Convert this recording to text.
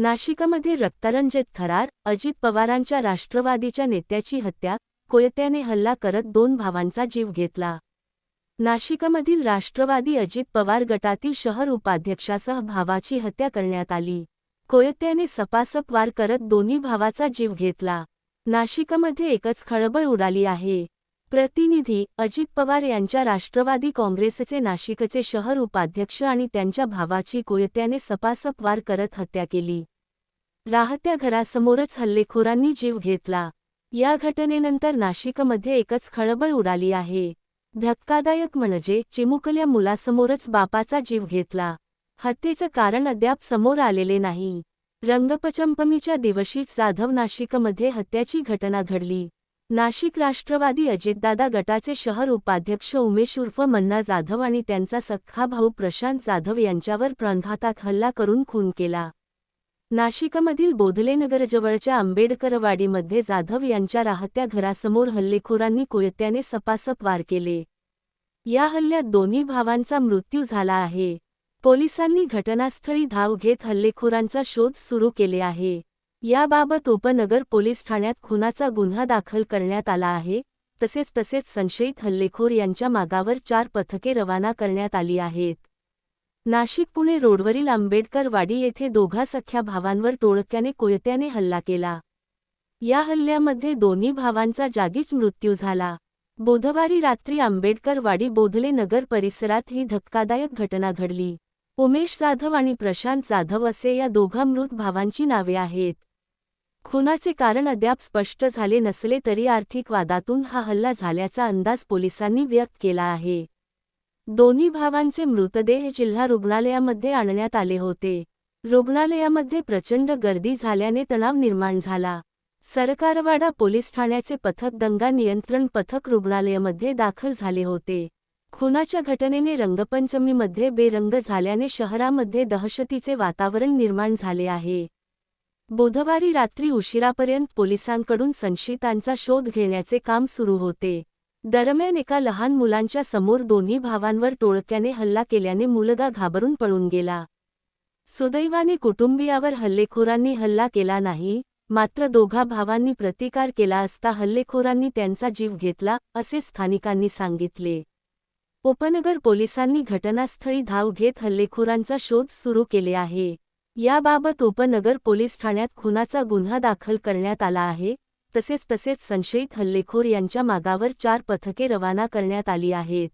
नाशिकमध्ये रक्तरंजित थरार अजित पवारांच्या राष्ट्रवादीच्या नेत्याची हत्या कोयत्याने हल्ला करत दोन भावांचा जीव घेतला. नाशिकमधील राष्ट्रवादी अजित पवार गटातील शहर उपाध्यक्षासह भावाची हत्या करण्यात आली. कोयत्याने सपासप वार करत दोन्ही भावाचा जीव घेतला. नाशिकमध्ये एकच खळबळ उडाली आहे. प्रतिनिधी अजित पवार यांच्या राष्ट्रवादी काँग्रेसचे नाशिकचे शहर उपाध्यक्ष आणि त्यांच्या भावाची कोयत्याने सपासप वार करत हत्या केली. राहत्या घरासमोरच हल्लेखोरांनी जीव घेतला. या घटनेनंतर नाशिकमध्ये एकच खळबळ उडाली आहे. धक्कादायक म्हणजे चिमुकल्या मुलासमोरच बापाचा जीव घेतला. हत्येचं कारण अद्याप समोर आलेले नाही. रंगपचंपमीच्या दिवशीच जाधव नाशिकमध्ये हत्याची घटना घडली. नाशिक राष्ट्रवादी अजितदादा गटाचे शहर उपाध्यक्ष उमेश उर्फ मन्ना जाधव आणि त्यांचा सख्खा भाऊ प्रशांत जाधव यांच्यावर प्राणघातक हल्ला करून खून केला. नाशिकमधील बोधलेनगरजवळच्या आंबेडकरवाडीमध्ये जाधव यांच्या राहत्या घरासमोर हल्लेखोरांनी कोयत्याने सपासप वार केले. या हल्ल्यात दोन्ही भावांचा मृत्यू झाला आहे. पोलिसांनी घटनास्थळी धाव घेत हल्लेखोरांचा शोध सुरू केले आहे. याबाबत उपनगर पोलीस ठाण्यात खुनाचा गुन्हा दाखल करण्यात आला आहे. तसेच तसेच संशयित हल्लेखोर यांच्या मागावर चार पथके रवाना करण्यात आली आहेत. नाशिक पुणे रोडवरील आंबेडकर वाडी येथे दोघा सख्या भावांवर टोळक्याने कोयत्याने हल्ला केला. या हल्ल्यामध्ये दोन्ही भावांचा जागीच मृत्यू झाला. बुधवारी रात्री आंबेडकर वाडी बोधले नगर परिसरात ही धक्कादायक घटना घडली. उमेश जाधव आणि प्रशांत जाधव असे या दोघा मृत भावांची नावे आहेत. खुनाचे कारण अद्याप स्पष्ट झाले नसले तरी आर्थिक वादातून हा हल्ला झाल्याचा अंदाज पोलिसांनी व्यक्त केला आहे. दोन्ही भावांचे मृतदेह जिल्हा रुग्णालयामध्ये आणण्यात आले होते. रुग्णालयामध्ये प्रचंड गर्दी झाल्याने तणाव निर्माण झाला. सरकारवाडा पोलीस ठाण्याचे पथक दंगा नियंत्रण पथक रुग्णालयामध्ये दाखल झाले होते. खुनाच्या घटनेने रंगपंचमीमध्ये बेरंग झाल्याने शहरामध्ये दहशतीचे वातावरण निर्माण झाले आहे. बुधवारी रात्री उशिरापर्यंत पोलिसांकडून संशयितांचा शोध घेण्याचे काम सुरू होते. दरम्यान एका लहान मुलांच्या समोर दोन्ही भावांवर टोळक्याने हल्ला केल्याने मुलगा घाबरून पळून गेला. सुदैवाने कुटुंबियावर हल्लेखोरांनी हल्ला केला नाही मात्र दोघा भावांनी प्रतिकार केला असता हल्लेखोरांनी त्यांचा जीव घेतला असे स्थानिकांनी सांगितले. उपनगर पोलिसांनी घटनास्थळी धाव घेत हल्लेखोरांचा शोध सुरू केले आहे. याबाबत उपनगर पोलीस ठाण्यात खुनाचा गुन्हा दाखल करण्यात आला आहे. तसेच तसेच संशयित हल्लेखोर यांच्या मागावर चार पथके रवाना करण्यात आली आहेत.